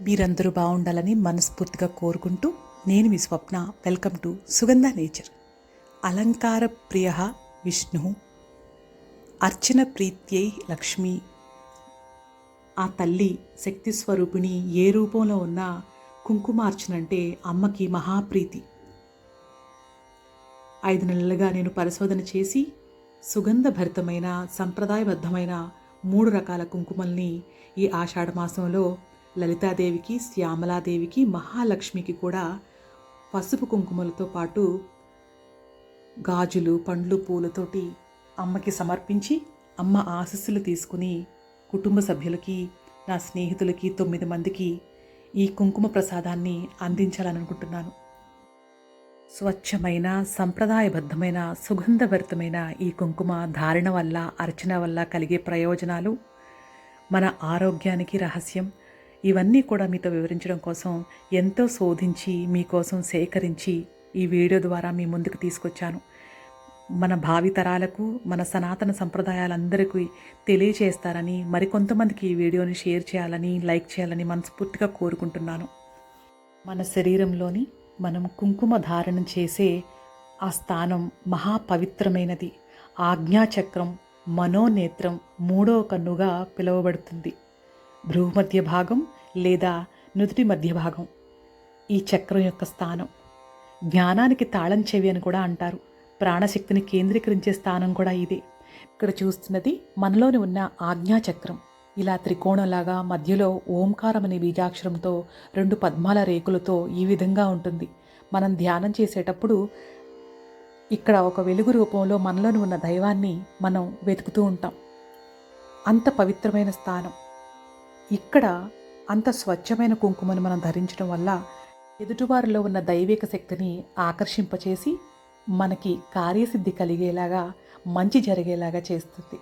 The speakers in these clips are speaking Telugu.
మీరందరూ బాగుండాలని మనస్ఫూర్తిగా కోరుకుంటూ నేను మీ Swapna. Welcome to Sugandha nature Alankara Priya Vishnu. అర్చన ప్రీత్యై లక్ష్మి. ఆ తల్లి శక్తి స్వరూపిణి ఏ రూపంలో ఉన్నా కుంకుమార్చన అంటే అమ్మకి మహాప్రీతి. ఐదు నెలలుగా నేను పరిశోధన చేసి సుగంధభరితమైన సంప్రదాయబద్ధమైన మూడు రకాల కుంకుమల్ని ఈ ఆషాఢమాసంలో లలితాదేవికి శ్యామలాదేవికి మహాలక్ష్మికి కూడా పసుపు కుంకుమలతో పాటు గాజులు పండ్లు పూలతోటి అమ్మకి సమర్పించి అమ్మ ఆశస్సులు తీసుకుని కుటుంబ సభ్యులకి నా స్నేహితులకి తొమ్మిది మందికి ఈ కుంకుమ ప్రసాదాన్ని అందించాలనుకుంటున్నాను. స్వచ్ఛమైన సంప్రదాయబద్ధమైన సుగంధభరితమైన ఈ కుంకుమ ధారణ వల్ల అర్చన వల్ల కలిగే ప్రయోజనాలు మన ఆరోగ్యానికి రహస్యం ఇవన్నీ కూడా మీతో వివరించడం కోసం ఎంతో శోధించి మీకోసం సేకరించి ఈ వీడియో ద్వారా మీ ముందుకు తీసుకొచ్చాను. మన భావితరాలకు మన సనాతన సంప్రదాయాలందరికీ తెలియచేస్తారని మరికొంతమందికి ఈ వీడియోని షేర్ చేయాలని లైక్ చేయాలని మనస్ఫూర్తిగా కోరుకుంటున్నాను. మన శరీరంలోని మనం కుంకుమ ధారణ చేసే ఆ స్థానం మహాపవిత్రమైనది. ఆజ్ఞాచక్రం మనోనేత్రం మూడో కన్నుగా పిలువబడుతుంది. భ్రూమధ్య భాగం లేదా నుదుటి మధ్య భాగం ఈ చక్రం యొక్క స్థానం. జ్ఞానానికి తాళం చెవి అని కూడా అంటారు. ప్రాణశక్తిని కేంద్రీకరించే స్థానం కూడా ఇదే. ఇక్కడ చూస్తున్నది మనలోని ఉన్న ఆజ్ఞాచక్రం. ఇలా త్రికోణంలాగా మధ్యలో ఓంకారం అనే బీజాక్షరంతో రెండు పద్మాల రేకులతో ఈ విధంగా ఉంటుంది. మనం ధ్యానం చేసేటప్పుడు ఇక్కడ ఒక వెలుగు రూపంలో మనలోని ఉన్న దైవాన్ని మనం వెతుకుతూ ఉంటాం. అంత పవిత్రమైన స్థానం. ఇక్కడ అంత స్వచ్ఛమైన కుంకుమను మనం ధరించడం వల్ల ఎదుటివారిలో ఉన్న దైవిక శక్తిని ఆకర్షింపచేసి మనకి కార్యసిద్ధి కలిగేలాగా మంచి జరిగేలాగా చేస్తుంది.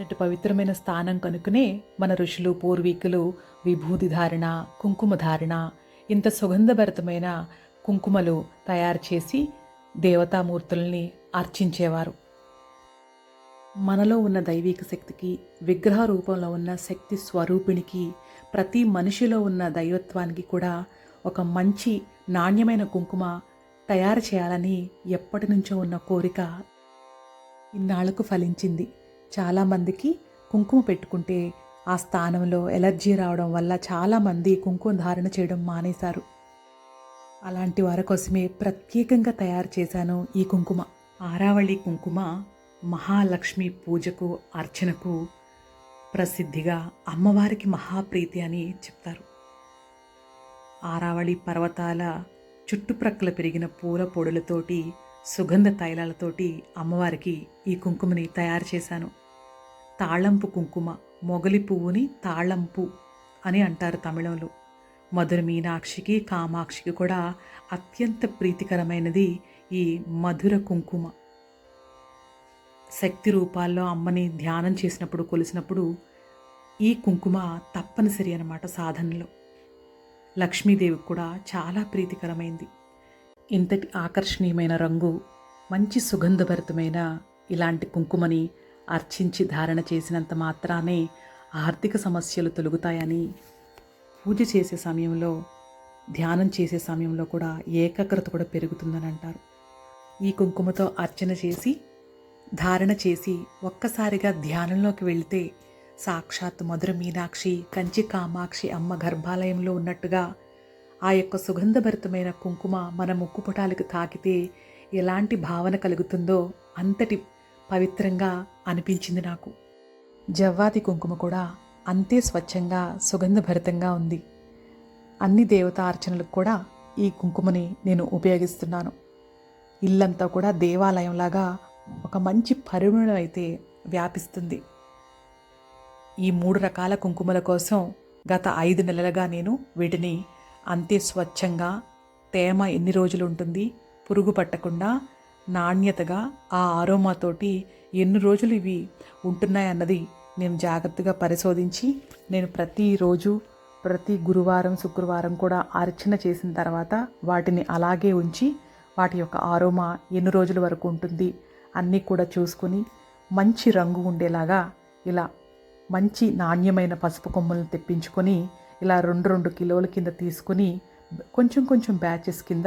ఇటు పవిత్రమైన స్థానం కనుకనే మన ఋషులు పూర్వీకులు విభూతి ధారణ కుంకుమ ధారణ ఇంత సుగంధభరితమైన కుంకుమలు తయారు చేసి దేవతామూర్తుల్ని అర్చించేవారు. మనలో ఉన్న దైవిక శక్తికి విగ్రహ రూపంలో ఉన్న శక్తి స్వరూపిణికి ప్రతి మనిషిలో ఉన్న దైవత్వానికి కూడా ఒక మంచి నాణ్యమైన కుంకుమ తయారు చేయాలని ఎప్పటి నుంచో ఉన్న కోరిక ఇన్నాళ్ళకు ఫలించింది. చాలామందికి కుంకుమ పెట్టుకుంటే ఆ స్థానంలో ఎలర్జీ రావడం వల్ల చాలామంది కుంకుమ ధారణ చేయడం మానేశారు. అలాంటి వారి కోసమే ప్రత్యేకంగా తయారు చేశాను ఈ కుంకుమ. ఆరావళి కుంకుమ మహాలక్ష్మి పూజకు అర్చనకు ప్రసిద్ధిగా అమ్మవారికి మహాప్రీతి అని చెప్తారు. ఆరావళి పర్వతాల చుట్టుప్రక్కల పెరిగిన పూల పొడులతోటి సుగంధ తైలాలతోటి అమ్మవారికి ఈ కుంకుమని తయారు చేశాను. తాళంపు కుంకుమ మొగలి పువ్వుని తాళంపు అని అంటారు తమిళంలో. మధుర మీనాక్షికి కామాక్షికి కూడా అత్యంత ప్రీతికరమైనది ఈ మధుర కుంకుమ. శక్తి రూపాల్లో అమ్మని ధ్యానం చేసినప్పుడు కొలిసినప్పుడు ఈ కుంకుమ తప్పనిసరి అన్నమాట సాధనలో. లక్ష్మీదేవికి కూడా చాలా ప్రీతికరమైంది. ఇంతటి ఆకర్షణీయమైన రంగు మంచి సుగంధభరితమైన ఇలాంటి కుంకుమని అర్చించి ధారణ చేసినంత మాత్రానే ఆర్థిక సమస్యలు తొలుగుతాయని పూజ చేసే సమయంలో ధ్యానం చేసే సమయంలో కూడా ఏకాగ్రత కూడా పెరుగుతుందని అంటారు. ఈ కుంకుమతో అర్చన చేసి ధారణ చేసి ఒక్కసారిగా ధ్యానంలోకి వెళితే సాక్షాత్ మధుర మీనాక్షి కంచి కామాక్షి అమ్మ గర్భాలయంలో ఉన్నట్టుగా ఆ యొక్క సుగంధభరితమైన కుంకుమ మన ముక్కుపుటాలకు తాకితే ఎలాంటి భావన కలుగుతుందో అంతటి పవిత్రంగా అనిపించింది నాకు. జవ్వాతి కుంకుమ కూడా అంతే స్వచ్ఛంగా సుగంధభరితంగా ఉంది. అన్ని దేవతా అర్చనలకు కూడా ఈ కుంకుమని నేను ఉపయోగిస్తున్నాను. ఇల్లంతా కూడా దేవాలయంలాగా ఒక మంచి పరిమళం అయితే వ్యాపిస్తుంది. ఈ మూడు రకాల కుంకుమల కోసం గత ఐదు నెలలుగా నేను వీటిని అంతే స్వచ్ఛంగా తేమ ఎన్ని రోజులు ఉంటుంది పురుగు పట్టకుండా నాణ్యతగా ఆ ఆరోమాతోటి ఎన్ని రోజులు ఇవి ఉంటున్నాయన్నది నేను జాగ్రత్తగా పరిశోధించి నేను ప్రతిరోజు ప్రతి గురువారం శుక్రవారం కూడా అర్చన చేసిన తర్వాత వాటిని అలాగే ఉంచి వాటి యొక్క ఆరోమా ఎన్ని రోజుల వరకు ఉంటుంది అన్నీ కూడా చూసుకుని మంచి రంగు ఉండేలాగా ఇలా మంచి నాణ్యమైన పసుపు కొమ్ములను తెప్పించుకొని ఇలా రెండు రెండు కిలోల కింద తీసుకుని కొంచెం కొంచెం బ్యాచెస్ కింద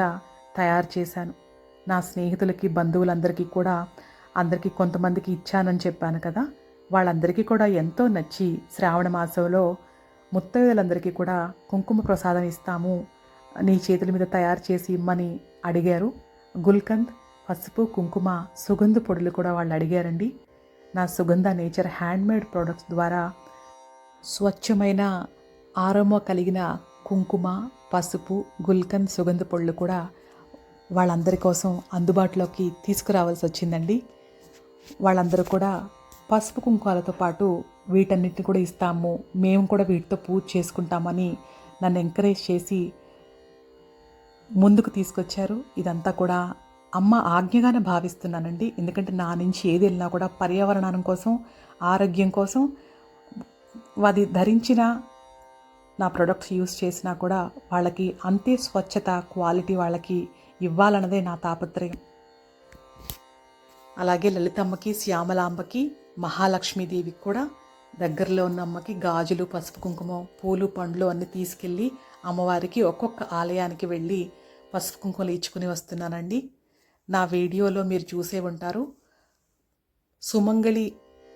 తయారు చేశాను. నా స్నేహితులకి బంధువులందరికీ కూడా అందరికీ కొంతమందికి ఇచ్చానని చెప్పాను కదా. వాళ్ళందరికీ కూడా ఎంతో నచ్చి శ్రావణ మాసంలో ముత్తైదులందరికీ కూడా కుంకుమ ప్రసాదం ఇస్తాము నీ చేతుల మీద తయారు చేసి ఇమ్మని అడిగారు. గుల్కంద్ పసుపు కుంకుమ సుగంధ పొడులు కూడా వాళ్ళు అడిగారండి. నా సుగంధ నేచర్ హ్యాండ్మేడ్ ప్రోడక్ట్స్ ద్వారా స్వచ్ఛమైన ఆరోమో కలిగిన కుంకుమ పసుపు గుల్కంద్ సుగంధ పొడులు కూడా వాళ్ళందరి కోసం అందుబాటులోకి తీసుకురావాల్సి వచ్చిందండి. వాళ్ళందరూ కూడా పసుపు కుంకుమాలతో పాటు వీటన్నిటిని కూడా ఇస్తాము మేము కూడా వీటితో పూజ చేసుకుంటామని నన్ను ఎంకరేజ్ చేసి ముందుకు తీసుకొచ్చారు. ఇదంతా కూడా అమ్మ ఆజ్ఞగానే భావిస్తున్నానండి. ఎందుకంటే నా నుంచి ఏది వెళ్ళినా కూడా పర్యావరణం కోసం ఆరోగ్యం కోసం అది ధరించిన నా ప్రొడక్ట్స్ యూస్ చేసినా కూడా వాళ్ళకి అంతే స్వచ్ఛత క్వాలిటీ వాళ్ళకి ఇవ్వాలన్నదే నా తాపత్రయం. అలాగే లలితమ్మకి శ్యామలాంబకి మహాలక్ష్మీదేవికి కూడా దగ్గరలో ఉన్న అమ్మకి గాజులు పసుపు కుంకుమ పూలు పండ్లు అన్నీ తీసుకెళ్ళి అమ్మవారికి ఒక్కొక్క ఆలయానికి వెళ్ళి పసుపు కుంకుమలు ఇచ్చుకుని వస్తున్నానండి. నా వీడియోలో మీరు చూసే ఉంటారు. సుమంగళి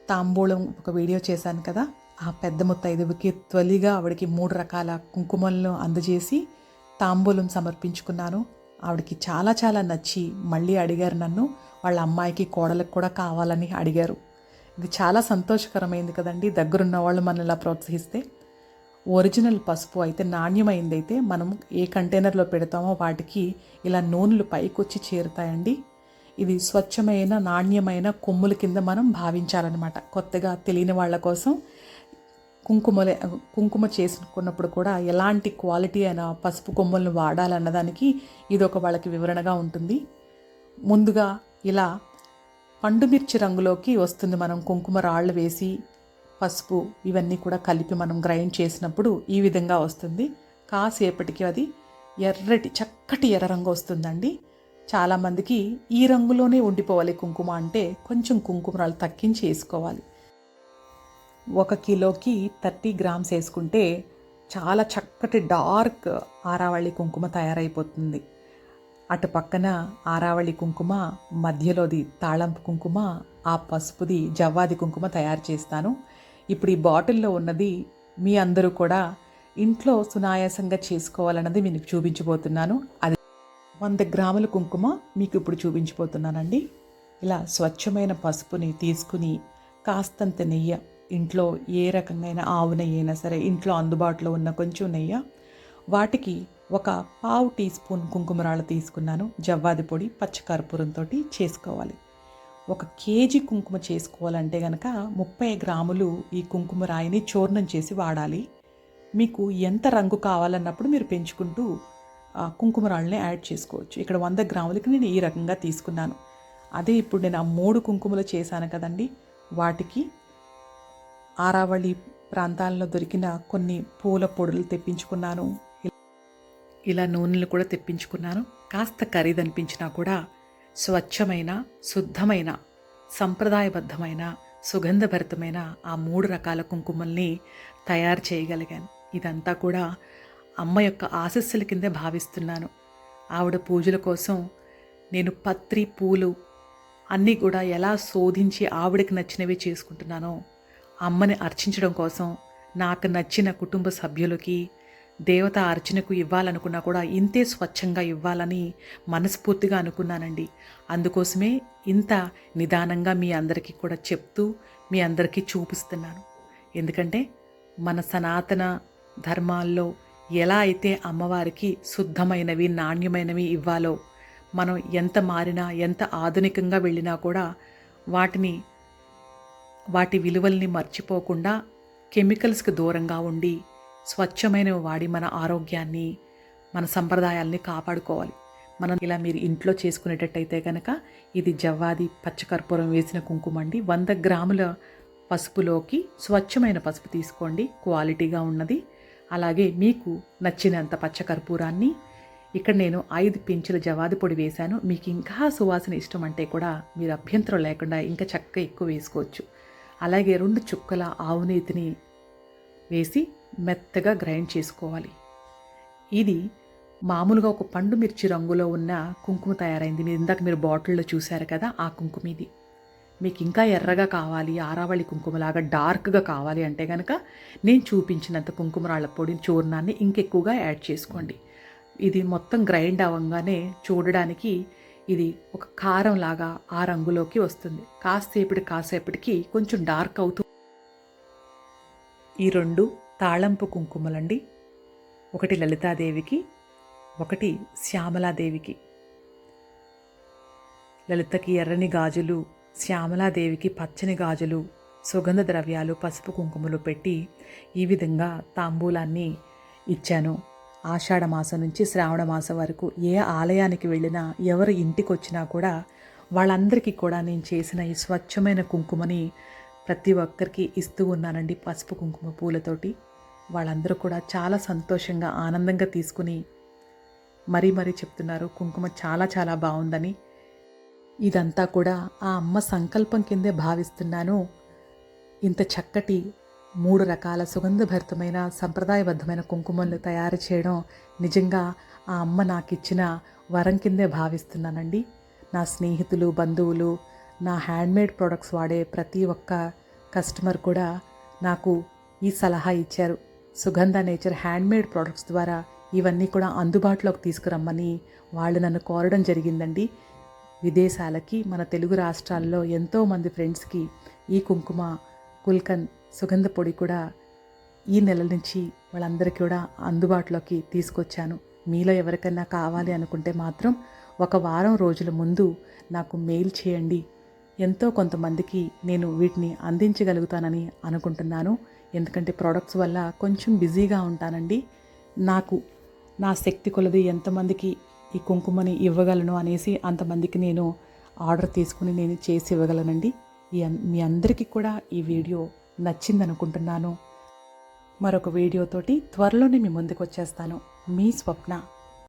తాంబూలం ఒక వీడియో చేశాను కదా ఆ పెద్ద ముత్తైదువుకి తొలిగా ఆవిడకి మూడు రకాల కుంకుమలను అందజేసి తాంబూలం సమర్పించుకున్నాను. ఆవిడకి చాలా చాలా నచ్చి మళ్ళీ అడిగారు నన్ను వాళ్ళ అమ్మాయికి కోడలకు కూడా కావాలని అడిగారు. ఇది చాలా సంతోషకరమైంది కదండి దగ్గరున్న వాళ్ళు మనల్ని ప్రోత్సహిస్తే. ఒరిజినల్ పసుపు అయితే నాణ్యమైంది అయితే మనం ఏ కంటైనర్లో పెడతామో వాటికి ఇలా నూనెలు పైకొచ్చి చేరుతాయండి. ఇది స్వచ్ఛమైన నాణ్యమైన కొమ్ముల కింద మనం భావించాలన్నమాట. కొత్తగా తెలియని వాళ్ళ కోసం కుంకుమలే కుంకుమ చేసుకున్నప్పుడు కూడా ఎలాంటి క్వాలిటీ అయిన పసుపు కొమ్ములను వాడాలన్నదానికి ఇది ఒక వాళ్ళకి వివరణగా ఉంటుంది. ముందుగా ఇలా పండుమిర్చి రంగులోకి వస్తుంది మనం కుంకుమ రాళ్ళు వేసి పసుపు ఇవన్నీ కూడా కలిపి మనం గ్రైండ్ చేసినప్పుడు ఈ విధంగా వస్తుంది. కాసేపటికి అది ఎర్రటి చక్కటి ఎర్ర రంగు వస్తుందండి. చాలామందికి ఈ రంగులోనే ఉండిపోవాలి కుంకుమ అంటే కొంచెం కుంకుమరాలు తగ్గించి వేసుకోవాలి. ఒక కిలోకి థర్టీ గ్రామ్స్ వేసుకుంటే చాలా చక్కటి డార్క్ ఆరావళి కుంకుమ తయారైపోతుంది. అటు పక్కన ఆరావళి కుంకుమ మధ్యలోది తాళంపు కుంకుమ ఆ పసుపుది జవ్వాది కుంకుమ తయారు చేస్తాను. ఇప్పుడు ఈ బాటిల్లో ఉన్నది మీ అందరూ కూడా ఇంట్లో సునాయాసంగా చేసుకోవాలన్నది మీకు చూపించబోతున్నాను. అది వంద గ్రాముల కుంకుమ మీకు ఇప్పుడు చూపించబోతున్నానండి. ఇలా స్వచ్ఛమైన పసుపుని తీసుకుని కాస్తంత నెయ్యి ఇంట్లో ఏ రకమైన ఆవు నెయ్యి అయినా సరే ఇంట్లో అందుబాటులో ఉన్న కొంచెం నెయ్యి వాటికి ఒక పావు టీ స్పూన్ కుంకుమరాళ్ళు తీసుకున్నాను. జవ్వాది పొడి పచ్చకర్పూరంతో చేసుకోవాలి. ఒక కేజీ కుంకుమ చేసుకోవాలంటే కనుక ముప్పై గ్రాములు ఈ కుంకుమ రాయిని చూర్ణం చేసి వాడాలి. మీకు ఎంత రంగు కావాలన్నప్పుడు మీరు పెంచుకుంటూ ఆ కుంకుమ రాళ్ళని యాడ్ చేసుకోవచ్చు. ఇక్కడ వంద గ్రాములకి నేను ఈ రకంగా తీసుకున్నాను. అదే ఇప్పుడు నేను ఆ మూడు కుంకుమలు చేశాను కదండి. వాటికి ఆరావళి ప్రాంతాల్లో దొరికిన కొన్ని పూల పొడులు తెప్పించుకున్నాను. ఇలా నూనెలు కూడా తెప్పించుకున్నాను. కాస్త ఖరీదనిపించినా కూడా స్వచ్ఛమైన శుద్ధమైన సంప్రదాయబద్ధమైన సుగంధభరితమైన ఆ మూడు రకాల కుంకుమల్ని తయారు చేయగలిగాను. ఇదంతా కూడా అమ్మ యొక్క ఆశస్సుల కిందే భావిస్తున్నాను. ఆవిడ పూజల కోసం నేను పత్రి పూలు అన్నీ కూడా ఎలా శోధించి ఆవిడకి నచ్చినవి చేసుకుంటున్నానో అమ్మని అర్చించడం కోసం నాకు నచ్చిన కుటుంబ సభ్యులకి దేవత అర్చనకు ఇవ్వాలనుకున్నా కూడా ఇంతే స్వచ్ఛంగా ఇవ్వాలని మనస్ఫూర్తిగా అనుకున్నానండి. అందుకోసమే ఇంత నిదానంగా మీ అందరికీ కూడా చెప్తూ మీ అందరికీ చూపిస్తున్నాను. ఎందుకంటే మన సనాతన ధర్మాల్లో ఎలా అయితే అమ్మవారికి శుద్ధమైనవి నాణ్యమైనవి ఇవ్వాలో మనం ఎంత మారినా ఎంత ఆధునికంగా వెళ్ళినా కూడా వాటిని వాటి విలువల్ని మర్చిపోకుండా కెమికల్స్కి దూరంగా ఉండి స్వచ్ఛమైనవి వాడి మన ఆరోగ్యాన్ని మన సంప్రదాయాల్ని కాపాడుకోవాలి. మనం ఇలా మీరు ఇంట్లో చేసుకునేటట్టయితే కనుక ఇది జవ్వాది పచ్చకర్పూరం వేసిన కుంకుమ అండి. వంద గ్రాముల పసుపులోకి స్వచ్ఛమైన పసుపు తీసుకోండి. క్వాలిటీగా ఉన్నది. అలాగే మీకు నచ్చినంత పచ్చకర్పూరాన్ని ఇక్కడ నేను ఐదు పించుల జవాది పొడి వేశాను. మీకు ఇంకా సువాసన ఇష్టం అంటే కూడా మీరు అభ్యంతరం లేకుండా ఇంకా చక్కగా ఎక్కువ వేసుకోవచ్చు. అలాగే రెండు చుక్కల ఆవు నేతిని వేసి మెత్తగా గ్రైండ్ చేసుకోవాలి. ఇది మామూలుగా ఒక పండు మిర్చి రంగులో ఉన్న కుంకుమ తయారైంది. మీరు ఇందాక మీరు బాటిల్లో చూశారు కదా ఆ కుంకుమ ఇది మీకు ఇంకా ఎర్రగా కావాలి ఆరావళి కుంకుమలాగా డార్క్గా కావాలి అంటే కనుక నేను చూపించినంత కుంకుమరాళ్ళ పొడి చూర్ణాన్ని ఇంకెక్కువగా యాడ్ చేసుకోండి. ఇది మొత్తం గ్రైండ్ అవ్వగానే చూడడానికి ఇది ఒక కారం లాగా ఆ రంగులోకి వస్తుంది. కాసేపటి కాసేపటికి కొంచెం డార్క్ అవుతూ ఈ రెండు తాళంపు కుంకుమలండి. ఒకటి లలితాదేవికి ఒకటి శ్యామలాదేవికి. లలితకి ఎర్రని గాజులు శ్యామలాదేవికి పచ్చని గాజులు సుగంధ ద్రవ్యాలు పసుపు కుంకుమలు పెట్టి ఈ విధంగా తాంబూలాన్ని ఇచ్చాను. ఆషాఢ మాసం నుంచి శ్రావణ మాసం వరకు ఏ ఆలయానికి వెళ్ళినా ఎవరు ఇంటికి వచ్చినా కూడా వాళ్ళందరికీ కూడా నేను చేసిన ఈ స్వచ్ఛమైన కుంకుమని ప్రతి ఒక్కరికి ఇస్తూ ఉన్నానండి పసుపు కుంకుమ పూలతోటి. వాళ్ళందరూ కూడా చాలా సంతోషంగా ఆనందంగా తీసుకుని మరీ మరీ చెప్తున్నారు కుంకుమ చాలా చాలా బాగుందని. ఇదంతా కూడా ఆ అమ్మ సంకల్పం కిందే భావిస్తున్నాను. ఇంత చక్కటి మూడు రకాల సుగంధభరితమైన సంప్రదాయబద్ధమైన కుంకుమలు తయారు చేయడం నిజంగా ఆ అమ్మ నాకు ఇచ్చిన వరం కిందే భావిస్తున్నానండి. నా స్నేహితులు బంధువులు నా హ్యాండ్మేడ్ ప్రొడక్ట్స్ వాడే ప్రతి ఒక్క కస్టమర్ కూడా నాకు ఈ సలహా ఇచ్చారు. సుగంధ నేచర్ హ్యాండ్మేడ్ ప్రొడక్ట్స్ ద్వారా ఇవన్నీ కూడా అందుబాటులోకి తీసుకురమ్మని వాళ్ళు నన్ను కోరడం జరిగిందండి. విదేశాలకి మన తెలుగు రాష్ట్రాల్లో ఎంతోమంది ఫ్రెండ్స్కి ఈ కుంకుమ కుల్కన్ సుగంధ పొడి కూడా ఈ నెల నుంచి వాళ్ళందరికీ కూడా అందుబాటులోకి తీసుకొచ్చాను. మీలో ఎవరికైనా కావాలి అనుకుంటే మాత్రం ఒక వారం రోజుల ముందు నాకు మెయిల్ చేయండి. ఎంతో కొంతమందికి నేను వీటిని అందించగలుగుతానని అనుకుంటున్నాను. ఎందుకంటే ప్రోడక్ట్స్ వల్ల కొంచెం బిజీగా ఉంటానండి. నాకు నా శక్తి కొలది ఎంతమందికి ఈ కుంకుమని ఇవ్వగలను అనేసి అంతమందికి నేను ఆర్డర్ తీసుకుని నేను చేసి ఇవ్వగలనండి. ఈ మీ అందరికీ కూడా ఈ వీడియో నచ్చిందనుకుంటున్నాను. మరొక వీడియోతోటి త్వరలోనే మీ ముందుకు వచ్చేస్తాను మీ స్వప్న.